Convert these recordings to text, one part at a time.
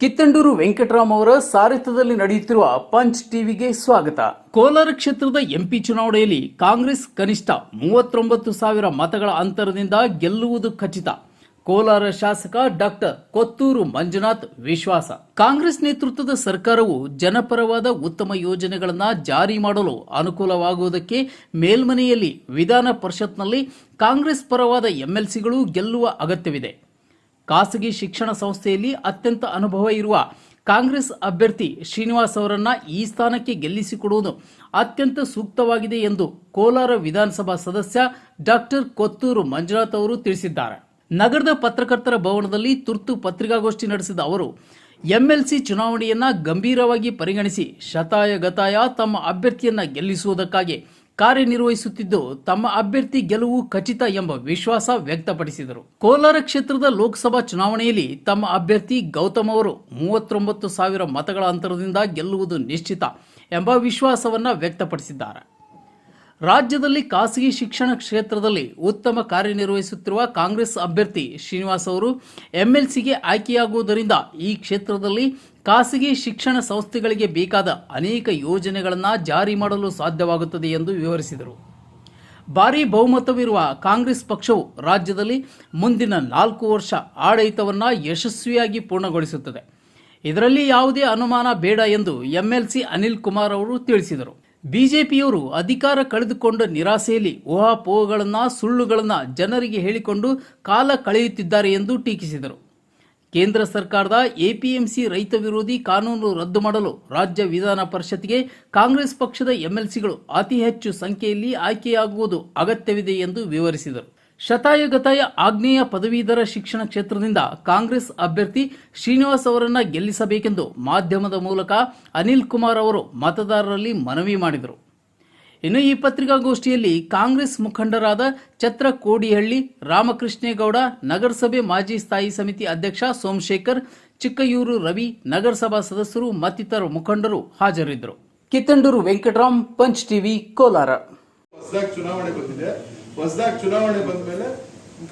ಕಿತ್ತಂಡೂರು ವೆಂಕಟರಾಮ್ ಅವರ ಸಾರಥ್ಯದಲ್ಲಿ ನಡೆಯುತ್ತಿರುವ ಪಂಚ್ ಟಿವಿಗೆ ಸ್ವಾಗತ. ಕೋಲಾರ ಕ್ಷೇತ್ರದ ಎಂಪಿ ಚುನಾವಣೆಯಲ್ಲಿ ಕಾಂಗ್ರೆಸ್ ಕನಿಷ್ಠ ಮೂವತ್ತೊಂಬತ್ತು ಸಾವಿರ ಮತಗಳ ಅಂತರದಿಂದ ಗೆಲ್ಲುವುದು ಖಚಿತ. ಕೋಲಾರ ಶಾಸಕ ಡಾಕ್ಟರ್ ಕೊತ್ತೂರು ಮಂಜುನಾಥ್ ವಿಶ್ವಾಸ. ಕಾಂಗ್ರೆಸ್ ನೇತೃತ್ವದ ಸರ್ಕಾರವು ಜನಪರವಾದ ಉತ್ತಮ ಯೋಜನೆಗಳನ್ನು ಜಾರಿ ಮಾಡಲು ಅನುಕೂಲವಾಗುವುದಕ್ಕೆ ಮೇಲ್ಮನೆಯಲ್ಲಿ ವಿಧಾನ ಪರಿಷತ್ನಲ್ಲಿ ಕಾಂಗ್ರೆಸ್ ಪರವಾದ ಎಂಎಲ್ಸಿಗಳು ಗೆಲ್ಲುವ ಅಗತ್ಯವಿದೆ. ಖಾಸಗಿ ಶಿಕ್ಷಣ ಸಂಸ್ಥೆಯಲ್ಲಿ ಅತ್ಯಂತ ಅನುಭವ ಇರುವ ಕಾಂಗ್ರೆಸ್ ಅಭ್ಯರ್ಥಿ ಶ್ರೀನಿವಾಸ್ ಅವರನ್ನು ಈ ಸ್ಥಾನಕ್ಕೆ ಗೆಲ್ಲಿಸಿಕೊಡುವುದು ಅತ್ಯಂತ ಸೂಕ್ತವಾಗಿದೆ ಎಂದು ಕೋಲಾರ ವಿಧಾನಸಭಾ ಸದಸ್ಯ ಡಾಕ್ಟರ್ ಕೊತ್ತೂರು ಮಂಜುನಾಥ್ ಅವರು ತಿಳಿಸಿದ್ದಾರೆ. ನಗರದ ಪತ್ರಕರ್ತರ ಭವನದಲ್ಲಿ ತುರ್ತು ಪತ್ರಿಕಾಗೋಷ್ಠಿ ನಡೆಸಿದ ಅವರು, ಎಂಎಲ್ಸಿ ಚುನಾವಣೆಯನ್ನ ಗಂಭೀರವಾಗಿ ಪರಿಗಣಿಸಿ ಶತಾಯ ಗತಾಯ ತಮ್ಮ ಅಭ್ಯರ್ಥಿಯನ್ನು ಗೆಲ್ಲಿಸುವುದಕ್ಕಾಗಿ ಕಾರ್ಯನಿರ್ವಹಿಸುತ್ತಿದ್ದು ತಮ್ಮ ಅಭ್ಯರ್ಥಿ ಗೆಲುವು ಖಚಿತ ಎಂಬ ವಿಶ್ವಾಸ ವ್ಯಕ್ತಪಡಿಸಿದರು. ಕೋಲಾರ ಕ್ಷೇತ್ರದ ಲೋಕಸಭಾ ಚುನಾವಣೆಯಲ್ಲಿ ತಮ್ಮ ಅಭ್ಯರ್ಥಿ ಗೌತಮ್ ಅವರು ಮೂವತ್ತೊಂಬತ್ತು ಸಾವಿರ ಮತಗಳ ಅಂತರದಿಂದ ಗೆಲ್ಲುವುದು ನಿಶ್ಚಿತ ಎಂಬ ವಿಶ್ವಾಸವನ್ನು ವ್ಯಕ್ತಪಡಿಸಿದ್ದಾರೆ. ರಾಜ್ಯದಲ್ಲಿ ಖಾಸಗಿ ಶಿಕ್ಷಣ ಕ್ಷೇತ್ರದಲ್ಲಿ ಉತ್ತಮ ಕಾರ್ಯನಿರ್ವಹಿಸುತ್ತಿರುವ ಕಾಂಗ್ರೆಸ್ ಅಭ್ಯರ್ಥಿ ಶ್ರೀನಿವಾಸ್ ಅವರು ಎಂಎಲ್ಸಿಗೆ ಆಯ್ಕೆಯಾಗುವುದರಿಂದ ಈ ಕ್ಷೇತ್ರದಲ್ಲಿ ಖಾಸಗಿ ಶಿಕ್ಷಣ ಸಂಸ್ಥೆಗಳಿಗೆ ಬೇಕಾದ ಅನೇಕ ಯೋಜನೆಗಳನ್ನು ಜಾರಿ ಮಾಡಲು ಸಾಧ್ಯವಾಗುತ್ತದೆ ಎಂದು ವಿವರಿಸಿದರು. ಭಾರೀ ಬಹುಮತವಿರುವ ಕಾಂಗ್ರೆಸ್ ಪಕ್ಷವು ರಾಜ್ಯದಲ್ಲಿ ಮುಂದಿನ ನಾಲ್ಕು ವರ್ಷ ಆಡಳಿತವನ್ನು ಯಶಸ್ವಿಯಾಗಿ ಪೂರ್ಣಗೊಳಿಸುತ್ತದೆ. ಇದರಲ್ಲಿ ಯಾವುದೇ ಅನುಮಾನ ಬೇಡ ಎಂದು ಎಂಎಲ್ಸಿ ಅನಿಲ್ ಕುಮಾರ್ ಅವರು ತಿಳಿಸಿದರು. ಬಿಜೆಪಿಯವರು ಅಧಿಕಾರ ಕಳೆದುಕೊಂಡ ನಿರಾಸೆಯಲ್ಲಿ ಊಹಾಪೋಹಗಳನ್ನು, ಸುಳ್ಳುಗಳನ್ನು ಜನರಿಗೆ ಹೇಳಿಕೊಂಡು ಕಾಲ ಕಳೆಯುತ್ತಿದ್ದಾರೆ ಎಂದು ಟೀಕಿಸಿದರು. ಕೇಂದ್ರ ಸರ್ಕಾರದ ಎಪಿಎಂಸಿ ರೈತ ವಿರೋಧಿ ಕಾನೂನು ರದ್ದು ಮಾಡಲು ರಾಜ್ಯ ವಿಧಾನ ಪರಿಷತ್ಗೆ ಕಾಂಗ್ರೆಸ್ ಪಕ್ಷದ ಎಂಎಲ್ಸಿಗಳು ಅತಿ ಹೆಚ್ಚು ಸಂಖ್ಯೆಯಲ್ಲಿ ಆಯ್ಕೆಯಾಗುವುದು ಅಗತ್ಯವಿದೆ ಎಂದು ವಿವರಿಸಿದರು. ಶತಾಯಗತಾಯ ಆಗ್ನೇಯ ಪದವೀಧರ ಶಿಕ್ಷಣ ಕ್ಷೇತ್ರದಿಂದ ಕಾಂಗ್ರೆಸ್ ಅಭ್ಯರ್ಥಿ ಶ್ರೀನಿವಾಸ್ ಅವರನ್ನು ಗೆಲ್ಲಿಸಬೇಕೆಂದು ಮಾಧ್ಯಮದ ಮೂಲಕ ಅನಿಲ್ ಕುಮಾರ್ ಅವರು ಮತದಾರರಲ್ಲಿ ಮನವಿ ಮಾಡಿದರು. ಇನ್ನು ಈ ಪತ್ರಿಕಾಗೋಷ್ಠಿಯಲ್ಲಿ ಕಾಂಗ್ರೆಸ್ ಮುಖಂಡರಾದ ಛತ್ರ ಕೋಡಿಹಳ್ಳಿ ರಾಮಕೃಷ್ಣೇಗೌಡ, ನಗರಸಭೆ ಮಾಜಿ ಸ್ಥಾಯಿ ಸಮಿತಿ ಅಧ್ಯಕ್ಷ ಸೋಮಶೇಖರ್, ಚಿಕ್ಕಯೂರು ರವಿ, ನಗರಸಭಾ ಸದಸ್ಯರು ಮತ್ತಿತರ ಮುಖಂಡರು ಹಾಜರಿದ್ದರು. Kittandur Venkatram, punch TV, Kolar. ಹೊಸದಾಗಿ ಚುನಾವಣೆ ಬಂದಿದೆ. ಹೊಸದಾಗಿ ಚುನಾವಣೆ ಬಂದ ಮೇಲೆ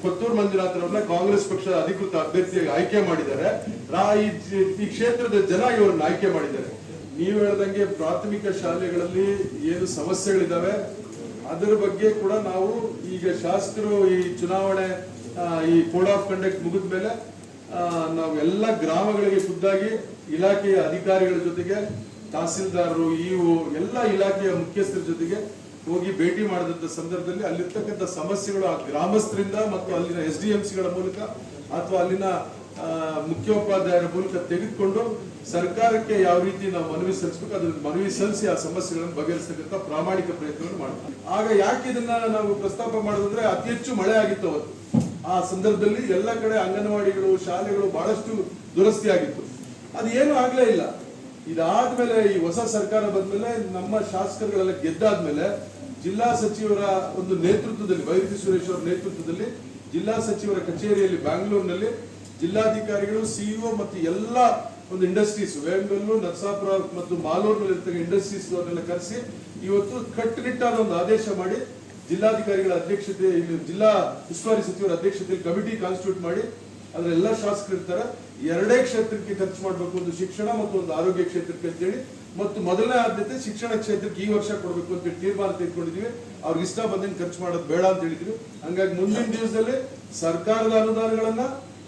ಕೊತ್ತೂರು ಮಂಜುನಾಥರವ್ರನ್ನ ಕಾಂಗ್ರೆಸ್ ಪಕ್ಷ ಅಧಿಕೃತ ಅಭ್ಯರ್ಥಿಯಾಗಿ ಆಯ್ಕೆ ಮಾಡಿದ್ದಾರೆ. ಈ ಕ್ಷೇತ್ರದ ಜನ ಇವರನ್ನ ಆಯ್ಕೆ ಮಾಡಿದ್ದಾರೆ. ನೀವು ಹೇಳ್ದಂಗೆ ಪ್ರಾಥಮಿಕ ಶಾಲೆಗಳಲ್ಲಿ ಏನು ಸಮಸ್ಯೆಗಳಿದ್ದಾವೆ ಅದರ ಬಗ್ಗೆ ಕೂಡ ನಾವು ಈಗ ಶಾಸಕರು ಈ ಚುನಾವಣೆ ಈ ಕೋಡ್ ಆಫ್ ಕಂಡಕ್ಟ್ ಮುಗಿದ ಮೇಲೆ ನಾವು ಎಲ್ಲ ಗ್ರಾಮಗಳಿಗೆ ಖುದ್ದಾಗಿ ಇಲಾಖೆಯ ಅಧಿಕಾರಿಗಳ ಜೊತೆಗೆ, ತಹಸೀಲ್ದಾರರು ಇಒ ಎಲ್ಲ ಇಲಾಖೆಯ ಮುಖ್ಯಸ್ಥರ ಜೊತೆಗೆ ಹೋಗಿ ಭೇಟಿ ಮಾಡಿದಂತ ಸಂದರ್ಭದಲ್ಲಿ ಅಲ್ಲಿರ್ತಕ್ಕಂಥ ಸಮಸ್ಯೆಗಳು ಆ ಗ್ರಾಮಸ್ಥರಿಂದ ಮತ್ತು ಅಲ್ಲಿನ ಎಸ್ ಡಿ ಎಂ ಸಿಗಳ ಮೂಲಕ ಅಥವಾ ಅಲ್ಲಿನ ಮುಖ್ಯೋಪಾಧ್ಯಾಯರ ಮೂಲಕ ತೆಗೆದುಕೊಂಡು ಸರ್ಕಾರಕ್ಕೆ ಯಾವ ರೀತಿ ನಾವು ಮನವಿ ಸಲ್ಲಿಸಬೇಕು, ಅದ್ರ ಮನವಿ ಸಲ್ಲಿಸಿ ಆ ಸಮಸ್ಯೆಗಳನ್ನು ಬಗೆಹರಿಸತಕ್ಕಂಥ ಪ್ರಾಮಾಣಿಕ ಪ್ರಯತ್ನವನ್ನು ಮಾಡ್ತೀವಿ. ಆಗ ಯಾಕೆ ಇದನ್ನ ನಾವು ಪ್ರಸ್ತಾಪ ಮಾಡೋದಂದ್ರೆ ಅತಿ ಹೆಚ್ಚು ಮಳೆ ಆಗಿತ್ತು ಅವತ್ತು. ಆ ಸಂದರ್ಭದಲ್ಲಿ ಎಲ್ಲ ಕಡೆ ಅಂಗನವಾಡಿಗಳು, ಶಾಲೆಗಳು ಬಹಳಷ್ಟು ದುರಸ್ತಿ ಆಗಿತ್ತು. ಅದು ಏನು ಆಗ್ಲೇ ಇಲ್ಲ. ಇದಾದ್ಮೇಲೆ ಈ ಹೊಸ ಸರ್ಕಾರ ಬಂದ್ಮೇಲೆ ನಮ್ಮ ಶಾಸಕರುಗಳೆಲ್ಲ ಗೆದ್ದಾದ್ಮೇಲೆ ಜಿಲ್ಲಾ ಸಚಿವರ ಒಂದು ನೇತೃತ್ವದಲ್ಲಿ ವೈರತಿ ಸುರೇಶ್ ಅವರ ನೇತೃತ್ವದಲ್ಲಿ ಜಿಲ್ಲಾ ಸಚಿವರ ಕಚೇರಿಯಲ್ಲಿ, ಬ್ಯಾಂಗ್ಳೂರಿನಲ್ಲಿ ಜಿಲ್ಲಾಧಿಕಾರಿಗಳು ಸಿಇಒ ಮತ್ತು ಎಲ್ಲ ಒಂದು ಇಂಡಸ್ಟ್ರೀಸ್ ವೇಂಗಲ್ಲು ನರಸಾಪುರ ಮತ್ತು ಮಾಲೂರ್ನಲ್ಲಿ ಇರ್ತಕ್ಕ ಇಂಡಸ್ಟ್ರೀಸ್ ಅವರನ್ನೆಲ್ಲ ಕರೆಸಿ ಇವತ್ತು ಕಟ್ಟುನಿಟ್ಟಾದ ಒಂದು ಆದೇಶ ಮಾಡಿ ಜಿಲ್ಲಾಧಿಕಾರಿಗಳ ಅಧ್ಯಕ್ಷತೆ, ಇಲ್ಲಿ ಜಿಲ್ಲಾ ಉಸ್ತುವಾರಿ ಸಚಿವರ ಅಧ್ಯಕ್ಷತೆಯಲ್ಲಿ ಕಮಿಟಿ ಕಾನ್ಸ್ಟಿಟ್ಯೂಟ್ ಮಾಡಿ ಅದ್ರ ಎಲ್ಲ ಶಾಸಕರು ಇರ್ತಾರೆ. ಎರಡೇ ಕ್ಷೇತ್ರಕ್ಕೆ ಖರ್ಚು ಮಾಡಬೇಕು ಒಂದು ಶಿಕ್ಷಣ ಮತ್ತು ಒಂದು ಆರೋಗ್ಯ ಕ್ಷೇತ್ರಕ್ಕೆ ಅಂತೇಳಿ. ಮತ್ತು ಮೊದಲನೇ ಆದ್ಯತೆ ಶಿಕ್ಷಣ ಕ್ಷೇತ್ರಕ್ಕೆ ಈ ವರ್ಷ ಕೊಡಬೇಕು ಅಂತ ತೀರ್ಮಾನ ತೆಗೆದುಕೊಂಡಿದ್ವಿ ಅವ್ರಿಗೆ ಇಷ್ಟ ಬಂದಂಗೆ ಖರ್ಚು ಮಾಡೋದು ಬೇಡ ಅಂತ ಹೇಳಿದ್ವಿ ಹಂಗಾಗಿ ಮುಂದಿನ ದಿವಸದಲ್ಲಿ ಸರ್ಕಾರದ ಅನುದಾನಗಳನ್ನ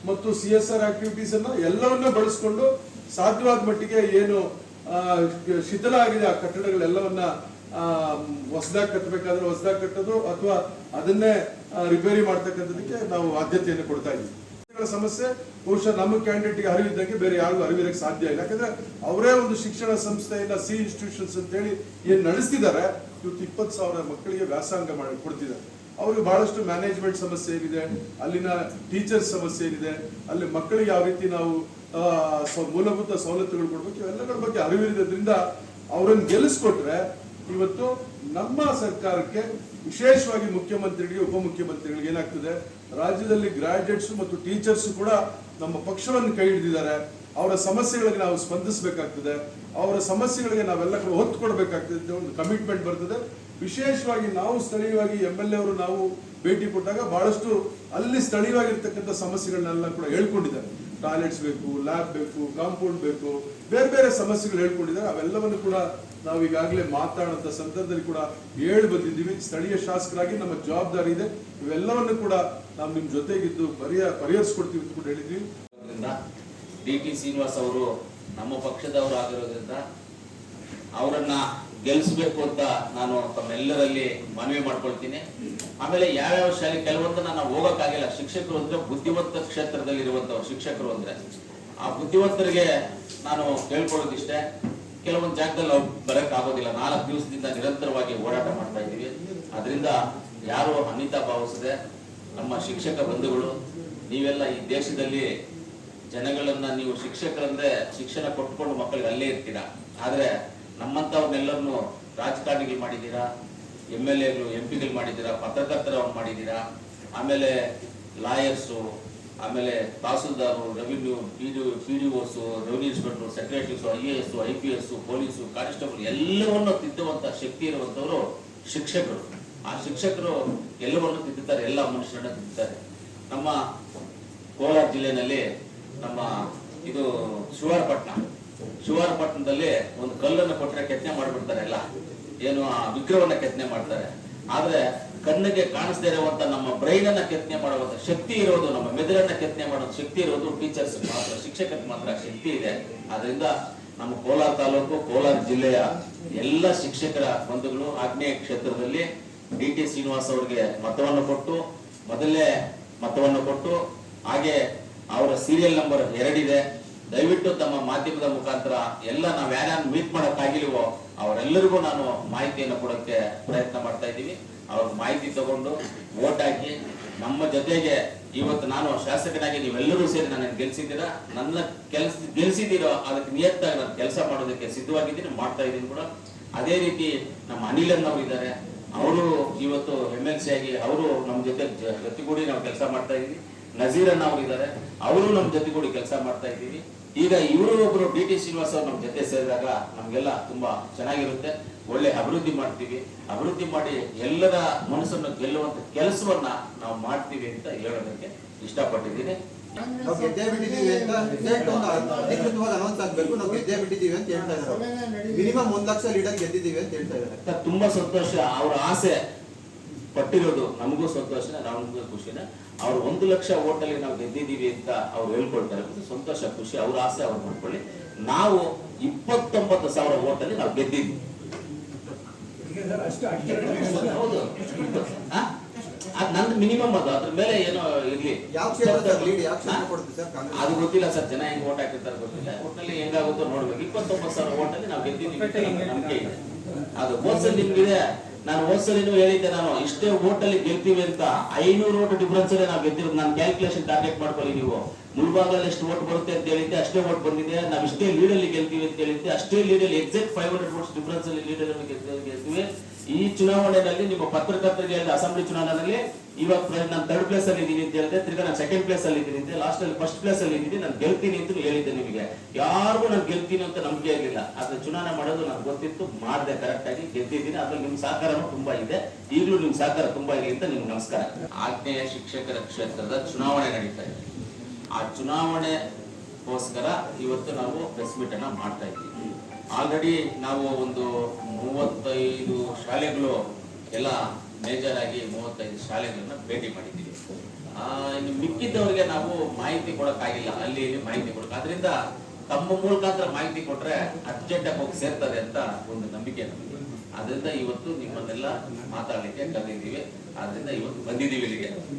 ಮತ್ತು ಸಿ ಎಸ್ ಆರ್ ಆಕ್ಟಿವಿಟೀಸ್ ಅನ್ನ ಎಲ್ಲವನ್ನ ಬಳಸ್ಕೊಂಡು ಸಾಧ್ಯವಾದ ಮಟ್ಟಿಗೆ ಏನು ಶಿಥಿಲ ಆಗಿದೆ ಆ ಕಟ್ಟಡಗಳೆಲ್ಲವನ್ನ ಹೊಸದಾಗಿ ಕಟ್ಟಬೇಕಾದ್ರೆ ಹೊಸದಾಗಿ ಕಟ್ಟೋದು ಅಥವಾ ಅದನ್ನೇ ರಿಪೇರಿ ಮಾಡ್ತಕ್ಕಂಥದಕ್ಕೆ ನಾವು ಆದ್ಯತೆಯನ್ನು ಕೊಡ್ತಾ ಇದ್ದೀವಿ. ಸಮಸ್ಯೆ, ಬಹುಶಃ ನಮ್ಮ ಕ್ಯಾಂಡಿಡೇಟ್ಗೆ ಅರಿವಿದ್ದಂಗೆ ಬೇರೆ ಯಾರಿಗೂ ಅರಿವಿರಕ್ಕೆ ಸಾಧ್ಯ ಇಲ್ಲ. ಯಾಕಂದ್ರೆ ಅವರೇ ಒಂದು ಶಿಕ್ಷಣ ಸಂಸ್ಥೆಯನ್ನ ಸಿ ಇನ್ಸ್ಟಿಟ್ಯೂಷನ್ಸ್ ಅಂತ ಹೇಳಿ ಏನ್ ನಡೆಸ್ತಿದ್ದಾರೆ, ಇವತ್ತು ಇಪ್ಪತ್ತು ಸಾವಿರ ಮಕ್ಕಳಿಗೆ ವ್ಯಾಸಂಗ ಮಾಡಿ, ಕೊಡ್ತಿದ್ದಾರೆ. ಅವ್ರಿಗೆ ಬಹಳಷ್ಟು ಮ್ಯಾನೇಜ್ಮೆಂಟ್ ಸಮಸ್ಯೆ ಏನಿದೆ, ಅಲ್ಲಿನ ಟೀಚರ್ಸ್ ಸಮಸ್ಯೆ ಏನಿದೆ, ಅಲ್ಲಿ ಮಕ್ಕಳಿಗೆ ಯಾವ ರೀತಿ ನಾವು ಮೂಲಭೂತ ಸವಲತ್ತುಗಳು ಕೊಡ್ಬೇಕು ಇವೆಲ್ಲಗಳ ಬಗ್ಗೆ ಅರಿವಿರೋದ್ರಿಂದ ಅವರನ್ನು ಗೆಲ್ಲಿಸ್ಕೊಟ್ರೆ ಇವತ್ತು ನಮ್ಮ ಸರ್ಕಾರಕ್ಕೆ ವಿಶೇಷವಾಗಿ ಮುಖ್ಯಮಂತ್ರಿಗಳಿಗೆ, ಉಪಮುಖ್ಯಮಂತ್ರಿಗಳಿಗೆ ಏನಾಗ್ತದೆ, ರಾಜ್ಯದಲ್ಲಿ ಗ್ರಾಜುಯೇಟ್ಸ್ ಮತ್ತು ಟೀಚರ್ಸ್ ಕೂಡ ನಮ್ಮ ಪಕ್ಷವನ್ನು ಕೈ ಹಿಡಿದಿದ್ದಾರೆ. ಅವರ ಸಮಸ್ಯೆಗಳಿಗೆ ನಾವು ಸ್ಪಂದಿಸಬೇಕಾಗ್ತದೆ. ಅವರ ಸಮಸ್ಯೆಗಳಿಗೆ ನಾವೆಲ್ಲ ಕೂಡ ಒತ್ತು ಕೊಡಬೇಕಾಗ್ತದೆ ಒಂದು ಕಮಿಟ್ಮೆಂಟ್ ಬರ್ತದೆ. ವಿಶೇಷವಾಗಿ ನಾವು ಸ್ಥಳೀಯವಾಗಿ ಎಂ ಎಲ್ ಎ ಅವರು ನಾವು ಭೇಟಿ ಕೊಟ್ಟಾಗ ಬಹಳಷ್ಟು ಅಲ್ಲಿ ಸ್ಥಳೀಯವಾಗಿರ್ತಕ್ಕಂಥ ಸಮಸ್ಯೆಗಳನ್ನೆಲ್ಲ ಕೂಡ ಹೇಳ್ಕೊಂಡಿದ್ದಾರೆ. ಟಾಯ್ಲೆಟ್ಸ್ ಬೇಕು, ಲ್ಯಾಬ್ ಬೇಕು, ಕಾಂಪೌಂಡ್ ಬೇಕು, ಬೇರೆ ಬೇರೆ ಸಮಸ್ಯೆಗಳು ಹೇಳ್ಕೊಂಡಿದ್ದಾರೆ. ಅವೆಲ್ಲವನ್ನು ಕೂಡ ನಾವು ಈಗಾಗಲೇ ಮಾತಾಡೋಂಥ ಸಂದರ್ಭದಲ್ಲಿ ಕೂಡ ಹೇಳಿ ಬಂದಿದ್ದೀವಿ. ಸ್ಥಳೀಯ ಶಾಸಕರಾಗಿ ನಮ್ಮ ಜವಾಬ್ದಾರಿ ಇದೆ. ಇವೆಲ್ಲವನ್ನು ಕೂಡ ನಾವು ನಿಮ್ಮ ಜೊತೆಗಿದ್ದು ಪರಿಹ ಪರಿಹರಿಸ್ಕೊಡ್ತೀವಿ ಅಂತ ಕೂಡ ಹೇಳಿದ್ವಿ ಡಿ ಟಿ ಶ್ರೀನಿವಾಸ್ ಅವರು ನಮ್ಮ ಪಕ್ಷದವರು ಆಗಿರೋದ್ರಿಂದ ಅವರನ್ನ ಗೆಲ್ಲಿಸ್ಬೇಕು ಅಂತ ನಾನು ತಮ್ಮೆಲ್ಲರಲ್ಲಿ ಮನವಿ ಮಾಡ್ಕೊಳ್ತೀನಿ. ಆಮೇಲೆ ಯಾವ್ಯಾವ ಶಾಲೆ ಕೆಲವೊಂದು ನಾನು ಹೋಗೋಕ್ಕಾಗಿಲ್ಲ. ಶಿಕ್ಷಕರು ಅಂದ್ರೆ ಬುದ್ಧಿವಂತ ಕ್ಷೇತ್ರದಲ್ಲಿ ಇರುವಂತವ್ರು ಶಿಕ್ಷಕರು ಅಂದ್ರೆ. ಆ ಬುದ್ಧಿವಂತರಿಗೆ ನಾನು ಕೇಳ್ಕೊಳ್ಳೋದಿಷ್ಟೇ. ಕೆಲವೊಂದು ಜಾಗದಲ್ಲಿ ಅವ್ರು ಬರಕ್ ಆಗೋದಿಲ್ಲ ನಾಲ್ಕು ದಿವಸದಿಂದ ನಿರಂತರವಾಗಿ ಹೋರಾಟ ಮಾಡ್ತಾ ಇದ್ದೀವಿ. ಅದರಿಂದ ಯಾರು ಅನಿತಾ ಭಾವಿಸದೆ, ನಮ್ಮ ಶಿಕ್ಷಕ ಬಂಧುಗಳು, ನೀವೆಲ್ಲ ಈ ದೇಶದಲ್ಲಿ ಜನಗಳನ್ನ ನೀವು ಶಿಕ್ಷಕರಂದ್ರೆ ಶಿಕ್ಷಣ ಕೊಟ್ಕೊಂಡು ಮಕ್ಕಳಿಗೆ ಅಲ್ಲೇ ಇರ್ತೀರಾ? ಆದ್ರೆ ನಮ್ಮಂತವ್ರನ್ನೆಲ್ಲರನ್ನು ರಾಜಕಾರಣಿಗಳು ಮಾಡಿದ್ದೀರಾ? ಎಂ ಎಲ್ ಎಗಳು, ಎಂ ಪಿಗಳು ಮಾಡಿದ್ದೀರಾ? ಪತ್ರಕರ್ತರವ್ರು ಮಾಡಿದ್ದೀರಾ? ಆಮೇಲೆ ಲಾಯರ್ಸು, ಆಮೇಲೆ tahsildar, revenue P D P D Os revenue inspector, secretaries, I A S, I P S, police, constable ಎಲ್ಲವನ್ನು ತಿದ್ದುವಂತ ಶಕ್ತಿ ಇರುವಂತವರು ಶಿಕ್ಷಕರು. ಆ ಶಿಕ್ಷಕರು ಎಲ್ಲವನ್ನು ತಿದ್ದುತ್ತಾರೆ. ಎಲ್ಲ ಮನುಷ್ಯರನ್ನ ತಿದ್ದುತ್ತಾರೆ. ನಮ್ಮ ಕೋಲಾರ ಜಿಲ್ಲೆನಲ್ಲಿ ನಮ್ಮ ಇದು ಶಿವಾರಪಟ್ಟಣ ಶಿವಾರಪಟ್ಟಣದಲ್ಲಿ ಒಂದು ಕಲ್ಲನ್ನು ಕೊಟ್ಟರೆ ಕೆತ್ತನೆ ಮಾಡಿಬಿಡ್ತಾರೆ ಎಲ್ಲ. ಏನು ಆ ವಿಗ್ರಹವನ್ನ ಕೆತ್ತನೆ ಮಾಡ್ತಾರೆ. ಆದ್ರೆ ಕಣ್ಣಿಗೆ ಕಾಣಿಸದೇ ಇರುವಂತ ನಮ್ಮ ಬ್ರೈನ್ ಅನ್ನ ಕೆತ್ತನೆ ಮಾಡುವಂತ ಶಕ್ತಿ ಇರೋದು, ನಮ್ಮ ಮೆದುಳನ್ನ ಕೆತ್ತನೆ ಮಾಡುವಂತ ಶಕ್ತಿ ಇರೋದು ಟೀಚರ್ಸ್ ಮಾತ್ರ, ಶಿಕ್ಷಕರಿಗೆ ಮಾತ್ರ ಶಕ್ತಿ ಇದೆ. ಅದರಿಂದ ನಮ್ಮ ಕೋಲಾರ ತಾಲೂಕು, ಕೋಲಾರ ಜಿಲ್ಲೆಯ ಎಲ್ಲ ಶಿಕ್ಷಕರ ಬಂಧುಗಳು ಆಗ್ನೇಯ ಕ್ಷೇತ್ರದಲ್ಲಿ ಡಿ ಟಿ ಶ್ರೀನಿವಾಸ್ ಅವರಿಗೆ ಮತವನ್ನು ಕೊಟ್ಟು, ಮೊದಲೇ ಮತವನ್ನು ಕೊಟ್ಟು, ಹಾಗೆ ಅವರ ಸೀರಿಯಲ್ ನಂಬರ್ ಎರಡಿದೆ. ದಯವಿಟ್ಟು ತಮ್ಮ ಮಾಧ್ಯಮದ ಮುಖಾಂತರ ಎಲ್ಲ ನಾವು ಯಾರ್ಯಾರು ಮೀಟ್ ಮಾಡೋಕ್ಕಾಗಿಲ್ವೋ ಅವರೆಲ್ಲರಿಗೂ ನಾನು ಮಾಹಿತಿಯನ್ನು ಕೊಡೋಕ್ಕೆ ಪ್ರಯತ್ನ ಮಾಡ್ತಾ ಇದ್ದೀವಿ ಅವ್ರ ಮಾಹಿತಿ ತಗೊಂಡು ಓಟ್ ಹಾಕಿ ನಮ್ಮ ಜೊತೆಗೆ ಇವತ್ತು ನಾನು ಶಾಸಕನಾಗಿ ನೀವೆಲ್ಲರೂ ಸೇರಿ ನನ್ನ ಗೆಲ್ಸಿದ್ದೀರಾ? ನನ್ನ ಕೆಲಸ ಗೆಲ್ಸಿದ್ದೀರೋ ಅದಕ್ಕೆ ನಿಯತ್ತಾಗಿ ನಾನು ಕೆಲಸ ಮಾಡೋದಕ್ಕೆ ಸಿದ್ಧವಾಗಿದ್ದೀನಿ, ಮಾಡ್ತಾ ಇದ್ದೀನಿ ಕೂಡ. ಅದೇ ರೀತಿ ನಮ್ಮ ಅನಿಲ್ ಅವರು ಇದ್ದಾರೆ. ಅವರು ಇವತ್ತು ಎಂ ಎಲ್ ಸಿ ಆಗಿ ಅವರು ನಮ್ಮ ಜೊತೆ ಜೊತೆಗೂಡಿ ನಾವು ಕೆಲಸ ಮಾಡ್ತಾ ಇದೀವಿ ನಜೀರನ್ ಅನ್ನ ಇದ್ದಾರೆ ಅವರು ನಮ್ಮ ಜೊತೆಗೂಡಿ ಕೆಲಸ ಮಾಡ್ತಾ ಇದ್ದೀವಿ. ಈಗ ಇವರು ಒಬ್ಬರು ಡಿ ಟಿ ಶ್ರೀನಿವಾಸ್ ಅವರು ನಮ್ಮ ಜೊತೆ ಸೇರಿದಾಗ ನಮ್ಗೆಲ್ಲ ತುಂಬಾ ಚೆನ್ನಾಗಿರುತ್ತೆ. ಒಳ್ಳೆ ಅಭಿವೃದ್ಧಿ ಮಾಡ್ತೀವಿ. ಅಭಿವೃದ್ಧಿ ಮಾಡಿ ಎಲ್ಲರ ಮನಸ್ಸನ್ನು ಗೆಲ್ಲುವಂತ ಕೆಲಸವನ್ನ ನಾವು ಮಾಡ್ತೀವಿ ಅಂತ ಹೇಳೋದಕ್ಕೆ ಇಷ್ಟಪಟ್ಟಿದ್ದೀನಿ. ಗೆದ್ದೇ ಅಂತ ಅನೌನ್ಸ್ ಆಗ್ಬೇಕು. ನಾವು ಗೆದ್ದೇ ಅಂತ ಹೇಳ್ತಾ ಇದ್ದಾರೆ. ಮಿನಿಮಮ್ ಒಂದ್ ಲಕ್ಷ ಲೀಡರ್ ಗೆದ್ದಿದ್ದೀವಿ ಅಂತ ಹೇಳ್ತಾ ಇದ್ದಾರೆ. ತುಂಬಾ ಸಂತೋಷ. ಅವ್ರ ಆಸೆ ಪಟ್ಟಿರೋದು ನಮಗೂ ಸಂತೋಷನೇ ನಮಗೂ ಖುಷಿನೇ. ಅವ್ರು ಒಂದು ಲಕ್ಷ ಓಟಲ್ಲಿ ನಾವು ಗೆದ್ದಿದ್ದೀವಿ ಅಂತ ಅವ್ರು ಹೇಳ್ಕೊಳ್ತಾರೆ ಸಂತೋಷ ಖುಷಿ ಅವ್ರ ಆಸೆ ಅವ್ರು ಮಾಡ್ಕೊಳ್ಳಿ ನಾವು ಇಪ್ಪತ್ತೊಂಬತ್ತು ಸಾವಿರ ಓಟಲ್ಲಿ ನಾವು ಗೆದ್ದಿದ್ವಿ ಹೌದು? ಅದ್ ನಂದು ಮಿನಿಮಮ್ ಅದು. ಅದ್ರ ಮೇಲೆ ಏನೋ ಇರ್ಲಿ. ಅದು ಗೊತ್ತಿಲ್ಲ ಸರ್. ಜನ ಹೆಂಗ್ ಓಟ್ ಹಾಕಿರ್ತಾರೆ ಗೊತ್ತಿಲ್ಲ. ಒಟ್ನಲ್ಲಿ ಹೆಂಗಾಗುತ್ತೋ ನೋಡ್ಬೇಕು. ಇಪ್ಪತ್ತೊಂಬತ್ತು ಸಾವಿರ ಓಟಲ್ಲಿ ನಾವು ಗೆದ್ದಿದ್ದೀವಿ ನಮ್ಗೆ ಇದೆ. ಅದು ಹೋದ್ಸಲ ನಿಮ್ಗಿದೆ. ನಾನು ಹೋದ್ಸಲಿನೂ ಹೇಳಿದ್ದೆ ನಾನು, ಇಷ್ಟೇ ಓಟಲ್ಲಿ ಗೆಲ್ತೀವಿ ಅಂತ ಐನೂರು ಓಟ್ ಡಿಫ್ರೆನ್ಸ್ ಅಲ್ಲೇ ನಾವು ಗೆದ್ದಿರೋದು. ನಾನು ಕ್ಯಾಲ್ಕುಲೇಷನ್ ಟಾರ್ಗೆಟ್ ಮಾಡ್ಕೊಳ್ಳಿ ನೀವು. ಮುಳ್ಬಾಗಲ್ಲಿ ಎಷ್ಟು ಓಟ್ ಬರುತ್ತೆ ಅಂತ ಹೇಳಿದ್ದೆ ಅಷ್ಟೇ ಓಟ್ ಬಂದಿದೆ. ನಾವು ಇಷ್ಟೇ ಲೀಡಲ್ಲಿ ಗೆಲ್ತೀವಿ ಅಂತ ಹೇಳಿದ್ದೆ ಅಷ್ಟೇ ಲೀಡಲ್ಲಿ exact five hundred votes difference ಅಲ್ಲಿ ಲೀಡಲ್ಲಿ ಗೆಲ್ತೀವಿ. ಈ ಚುನಾವಣೆಯಲ್ಲಿ ನಿಮ್ಮ ಪತ್ರಕರ್ತರಿಗೆ ಅಸೆಂಬ್ಲಿ ಚುನಾವಣೆಯಲ್ಲಿ ಇವಾಗ ನಾನು ಥರ್ಡ್ ಪ್ಲೇಸ್ ಅಲ್ಲಿ ಇದ್ದೀನಿ ಅಂತ ಹೇಳಿದೆ, ತಿರ್ಗಾ ನಾನು ಸೆಕೆಂಡ್ ಪ್ಲೇಸ್ ಅಲ್ಲಿ ಇದ್ದೀನಿ ಲಾಸ್ಟ್ ಅಲ್ಲಿ ಫಸ್ಟ್ ಪ್ಲೇಸ್ ಅಲ್ಲಿ ಇದ್ದೀನಿ, ನಾನು ಗೆಲ್ತೀನಿ ಅಂತ ಹೇಳಿದ್ದೆ ನಿಮಗೆ. ಯಾರಿಗೂ ನಾನು ಗೆಲ್ತೀನಿ ಅಂತ ನಂಬಿಕೆ ಇರಲಿಲ್ಲ. ಆದ್ರೆ ಚುನಾವಣೆ ಮಾಡೋದು ನನಗೆ ಗೊತ್ತಿತ್ತು, ಮಾಡಿದೆ ಕರೆಕ್ಟ್ ಆಗಿ, ಗೆದ್ದಿದ್ದೀನಿ. ಅದ್ರಲ್ಲಿ ನಿಮ್ ಸಹಕಾರನೂ ತುಂಬಾ ಇದೆ. ಈಗಲೂ ನಿಮ್ ಸಹಕಾರ ತುಂಬಾ ಇದೆ ಅಂತ ನಿಮ್ಗೆ ನಮಸ್ಕಾರ. ಆಗ್ನೇಯ ಶಿಕ್ಷಕರ ಕ್ಷೇತ್ರದ ಚುನಾವಣೆ ನಡೀತಾ ಇದೆ. ಆ ಚುನಾವಣೆಗೋಸ್ಕರ ಇವತ್ತು ನಾವು ಪ್ರೆಸ್ ಮೀಟ್ ಅನ್ನ ಮಾಡ್ತಾ ಇದ್ದೀವಿ. ಆಲ್ರೆಡಿ ನಾವು ಒಂದು ಮೂವತ್ತೈದು ಶಾಲೆಗಳು ಎಲ್ಲ ಮೇಜರ್ ಆಗಿ ಮೂವತ್ತೈದು ಶಾಲೆಗಳನ್ನ ಭೇಟಿ ಮಾಡಿದ್ದೀವಿ. ಆ, ಇನ್ನು ಮಿಕ್ಕಿದ್ದವರಿಗೆ ನಾವು ಮಾಹಿತಿ ಕೊಡಕ್ಕಾಗಿಲ್ಲ. ಅಲ್ಲಿ ಇಲ್ಲಿ ಮಾಹಿತಿ ಕೊಡಕ್ ಅದರಿಂದ ತಮ್ಮ ಮೂಲಕಾಂತರ ಮಾಹಿತಿ ಕೊಟ್ರೆ ಅರ್ಜೆಂಟ್ ಆಗಿ ಹೋಗಿ ಸೇರ್ತದೆ ಅಂತ ಒಂದು ನಂಬಿಕೆ ನಮಗೆ. ಅದರಿಂದ ಇವತ್ತು ನಿಮ್ಮನ್ನೆಲ್ಲ ಮಾತಾಡಲಿಕ್ಕೆ ಕರೆದಿದ್ದೀವಿ. ಆದ್ರಿಂದ ಇವತ್ತು ಬಂದಿದ್ದೀವಿ ಇಲ್ಲಿಗೆ.